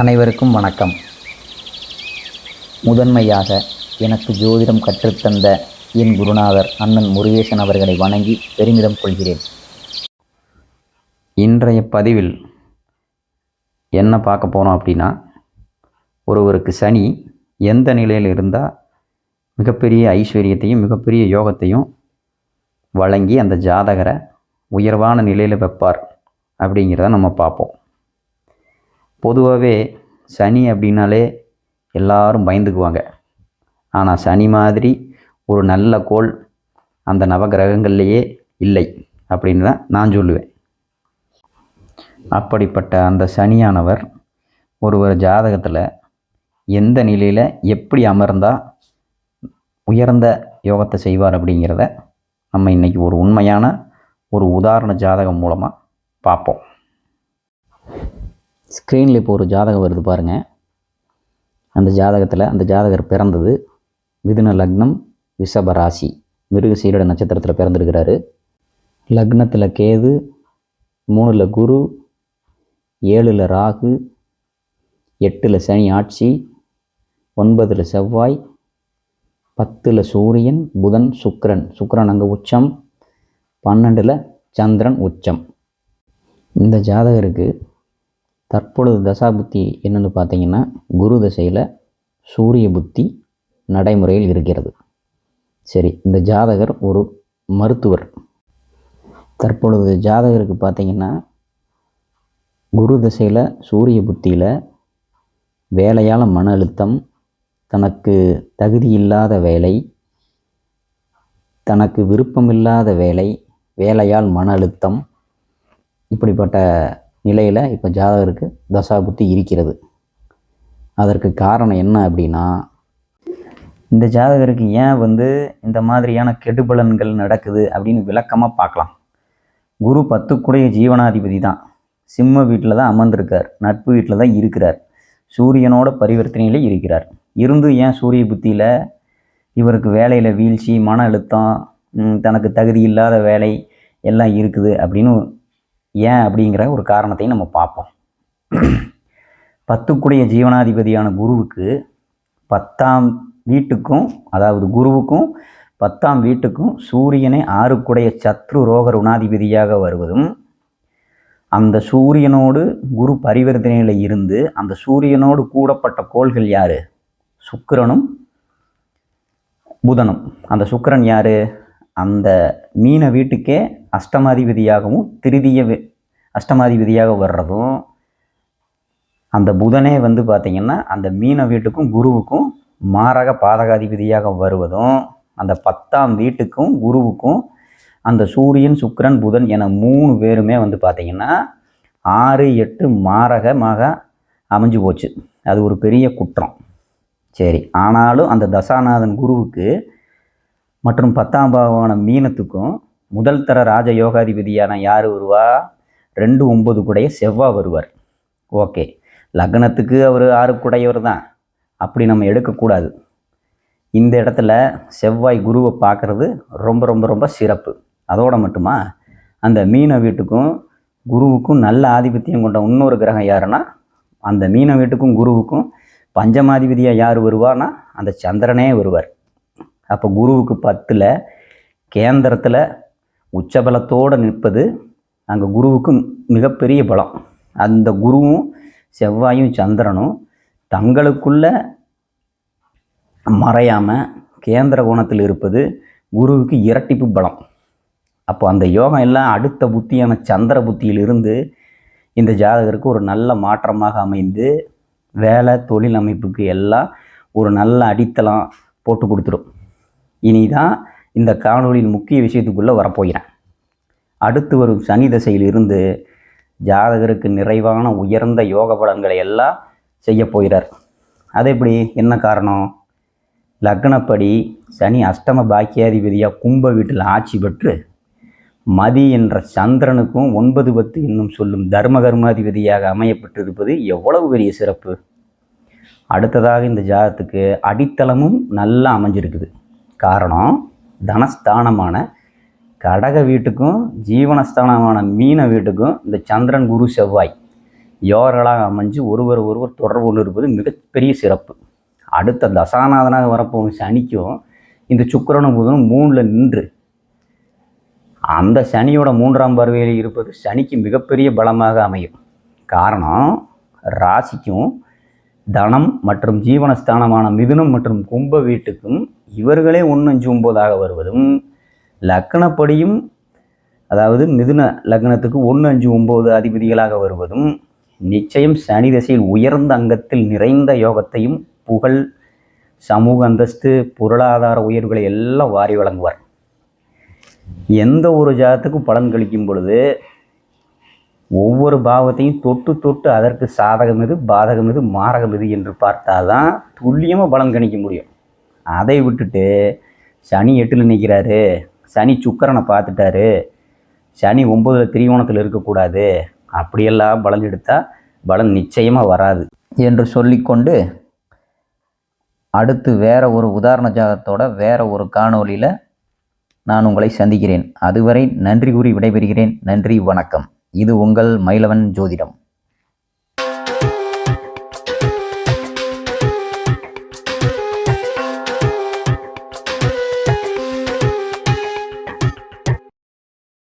அனைவருக்கும் வணக்கம். முதன்மையாக எனக்கு ஜோதிடம் கற்றுத்தந்த என் குருநாதர் அண்ணன் முருகேசன் அவர்களை வணங்கி பெருமிதம் கொள்கிறேன். இன்றைய பதிவில் என்ன பார்க்க போகிறோம் அப்படின்னா ஒருவருக்கு சனி எந்த நிலையில் இருந்தால் மிகப்பெரிய ஐஸ்வர்யத்தையும் மிகப்பெரிய யோகத்தையும் வழங்கி அந்த ஜாதகரை உயர்வான நிலையில் வைப்பார் அப்படிங்கிறத நம்ம பார்ப்போம். பொதுவாகவே சனி அப்படின்னாலே எல்லாரும் பயந்துக்குவாங்க. ஆனால் சனி மாதிரி ஒரு நல்ல கோள் அந்த நவகிரகங்கள்லேயே இல்லை அப்படின்னு தான் நான் சொல்லுவேன். அப்படிப்பட்ட அந்த சனியானவர் ஒருவர் ஜாதகத்தில் எந்த நிலையில் எப்படி அமர்ந்தால் உயர்ந்த யோகத்தை செய்வார் அப்படிங்கிறத நம்ம இன்றைக்கி ஒரு உண்மையான ஒரு உதாரண ஜாதகம் மூலமாக பார்ப்போம். ஸ்க்ரீனில் இப்போ ஒரு ஜாதகம் வருது பாருங்கள் அந்த ஜாதகத்தில் அந்த ஜாதகர் பிறந்தது மிதுன லக்னம் ரிஷபராசி மிருக மிருகசீரட நட்சத்திரத்தில் பிறந்திருக்கிறாரு. லக்னத்தில் கேது மூணில் குரு ஏழில் ராகு எட்டில் சனி ஆட்சி ஒன்பதில் செவ்வாய் பத்தில் சூரியன் புதன் சுக்ரன் சுக்ரன் அங்கே உச்சம் பன்னெண்டில் சந்திரன் உச்சம். இந்த ஜாதகருக்கு தற்பொழுது தசா புத்தி என்னென்னு பார்த்தீங்கன்னா குரு தசையில் சூரிய புத்தி நடைமுறையில் இருக்கிறது. சரி இந்த ஜாதகர் ஒரு மருத்துவர். தற்பொழுது ஜாதகருக்கு பார்த்தீங்கன்னா குரு தசையில் சூரிய புத்தியில் வேலையால் மன அழுத்தம் தனக்கு தகுதி இல்லாத வேலை தனக்கு விருப்பமில்லாத வேலை வேலையால் மன அழுத்தம் இப்படிப்பட்ட நிலையில் இப்போ ஜாதகருக்கு தசாபுத்தி இருக்கிறது. அதற்கு காரணம் என்ன அப்படின்னா இந்த ஜாதகருக்கு ஏன் வந்து இந்த மாதிரியான கெடுபலன்கள் நடக்குது அப்படின்னு விளக்கமாக பார்க்கலாம். குரு பத்துக்குடைய ஜீவனாதிபதி தான். சிம்ம வீட்டில் தான் அமர்ந்திருக்கார். நட்பு வீட்டில் தான் இருக்கிறார். சூரியனோட பரிவர்த்தனையிலே இருக்கிறார். இருந்து ஏன் சூரிய புத்தியில் இவருக்கு வேலையில் வீழ்ச்சி மன அழுத்தம் தனக்கு தகுதி இல்லாத வேலை எல்லாம் இருக்குது அப்படின்னு ஏன் அப்படிங்கிற ஒரு காரணத்தையும் நம்ம பார்ப்போம். பத்துக்குடைய ஜீவனாதிபதியான குருவுக்கு பத்தாம் வீட்டுக்கும் அதாவது குருவுக்கும் பத்தாம் வீட்டுக்கும் சூரியனை ஆறுக்குடைய சத்ரு ரோக ருணாதிபதியாக வருவதும் அந்த சூரியனோடு குரு பரிவர்த்தனையில் இருந்து அந்த சூரியனோடு கூடப்பட்ட கோள்கள் யார்? சுக்கிரனும் புதனும். அந்த சுக்கரன் யார்? அந்த மீன வீட்டுக்கே அஷ்டமாதிபதியாகவும் திருதிய அஷ்டமாதிபதியாக வர்றதும் அந்த புதனே வந்து பார்த்திங்கன்னா அந்த மீன வீட்டுக்கும் குருவுக்கும் மாரக பாதகாதிபதியாக வருவதும் அந்த பத்தாம் வீட்டுக்கும் குருவுக்கும் அந்த சூரியன் சுக்கிரன் புதன் என மூணு பேருமே வந்து பார்த்திங்கன்னா ஆறு எட்டு மாரகமாக அமைஞ்சு போச்சு. அது ஒரு பெரிய குற்றம். சரி ஆனாலும் அந்த தசாநாதன் குருவுக்கு மற்றும் பத்தாம் பாவமான மீனத்துக்கும் முதல் தர ராஜ யோகாதிபதியான யார் வருவா? ரெண்டு ஒம்பது கூடைய செவ்வாய் வருவார். ஓகே. லக்னத்துக்கு அவர் ஆறு குடையவர் தான். அப்படி நம்ம எடுக்கக்கூடாது. இந்த இடத்துல செவ்வாய் குருவை பார்க்குறது ரொம்ப ரொம்ப ரொம்ப சிறப்பு. அதோட மட்டுமா அந்த மீன வீட்டுக்கும் குருவுக்கும் நல்ல ஆதிபத்தியம் கொண்ட இன்னொரு கிரகம் யாருன்னா அந்த மீன வீட்டுக்கும் குருவுக்கும் பஞ்சமாதிபதியாக யார் வருவான்னா அந்த சந்திரனே வருவார். அப்போ குருவுக்கு பத்தில் கேந்திரத்தில் உச்சபலத்தோடு நிற்பது அங்கே குருவுக்கு மிகப்பெரிய பலம். அந்த குருவும் செவ்வாயும் சந்திரனும் தங்களுக்குள்ள மறையாமல் கேந்திர கோணத்தில் இருப்பது குருவுக்கு இரட்டிப்பு பலம். அப்போ அந்த யோகம் எல்லாம் அடுத்த புத்தியான சந்திர புத்தியிலிருந்து இந்த ஜாதகருக்கு ஒரு நல்ல மாற்றமாக அமைந்து வேலை தொழில் அமைப்புக்கு எல்லாம் ஒரு நல்ல அடித்தளம் போட்டு கொடுத்துரும். இனி தான் இந்த காணொலியின் முக்கிய விஷயத்துக்குள்ளே வரப்போகிறேன். அடுத்து வரும் சனி தசையிலிருந்து ஜாதகருக்கு நிறைவான உயர்ந்த யோக பலன்களை எல்லாம் செய்ய போகிறார். அது எப்படி? என்ன காரணம்? லக்னப்படி சனி அஷ்டம பாக்கியாதிபதியாக கும்ப வீட்டில் ஆட்சி பெற்று மதி என்ற சந்திரனுக்கும் ஒன்பது பத்து என்னும் சொல்லும் தர்ம கர்மாதிபதியாக அமையப்பட்டிருப்பது எவ்வளவு பெரிய சிறப்பு? அடுத்ததாக இந்த ஜாதத்துக்கு அடித்தளமும் நல்லா அமைஞ்சிருக்குது. காரணம் தனஸ்தானமான கடக வீட்டுக்கும் ஜீவனஸ்தானமான மீன வீட்டுக்கும் இந்த சந்திரன் குரு செவ்வாய் யோகர்களாக அமைஞ்சு ஒருவர் ஒருவர் தொடர்பு கொண்டு இருப்பது மிகப்பெரிய சிறப்பு. அடுத்த தசாநாதனாக வரப்போகும் சனிக்கும் இந்த சுக்கரனும் புதனும் மூணில் நின்று அந்த சனியோட மூன்றாம் பார்வையில் இருப்பது சனிக்கு மிகப்பெரிய பலமாக அமையும். காரணம் ராசிக்கும் தனம் மற்றும் ஜீவனஸ்தானமான மிதுனம் மற்றும் கும்ப வீட்டுக்கும் இவர்களே ஒன்று அஞ்சு ஒம்போதாக வருவதும் லக்னப்படியும் அதாவது மிதுன லக்னத்துக்கு ஒன்று அஞ்சு ஒம்பது அதிபதிகளாக வருவதும் நிச்சயம் சனி திசையில் உயர்ந்த அங்கத்தில் நிறைந்த யோகத்தையும் புகழ் சமூக அந்தஸ்து பொருளாதார உயர்வுகளை எல்லாம் வாரி வழங்குவார். எந்த ஒரு ஜாதத்துக்கும் பலன் கழிக்கும் பொழுது ஒவ்வொரு பாவத்தையும் தொட்டு தொட்டு அதற்கு சாதகம் எது பாதகம் எது மாரகம் எது என்று பார்த்தாதான் துல்லியமாக பலன் கணிக்க முடியும். அதை விட்டுட்டு சனி எட்டில் நிற்கிறாரு சனி சுக்கரனை பார்த்துட்டாரு சனி ஒம்பதுல திரிகோணத்தில் இருக்கக்கூடாது அப்படியெல்லாம் பலன் எடுத்தால் பலன் நிச்சயமாக வராது என்று சொல்லிக்கொண்டு அடுத்து வேற ஒரு உதாரண ஜாகத்தோட வேற ஒரு காணொளியில் நான் உங்களை சந்திக்கிறேன். அதுவரை நன்றி கூறி விடைபெறுகிறேன். நன்றி வணக்கம். இது உங்கள் மயிலவன் ஜோதிடம்.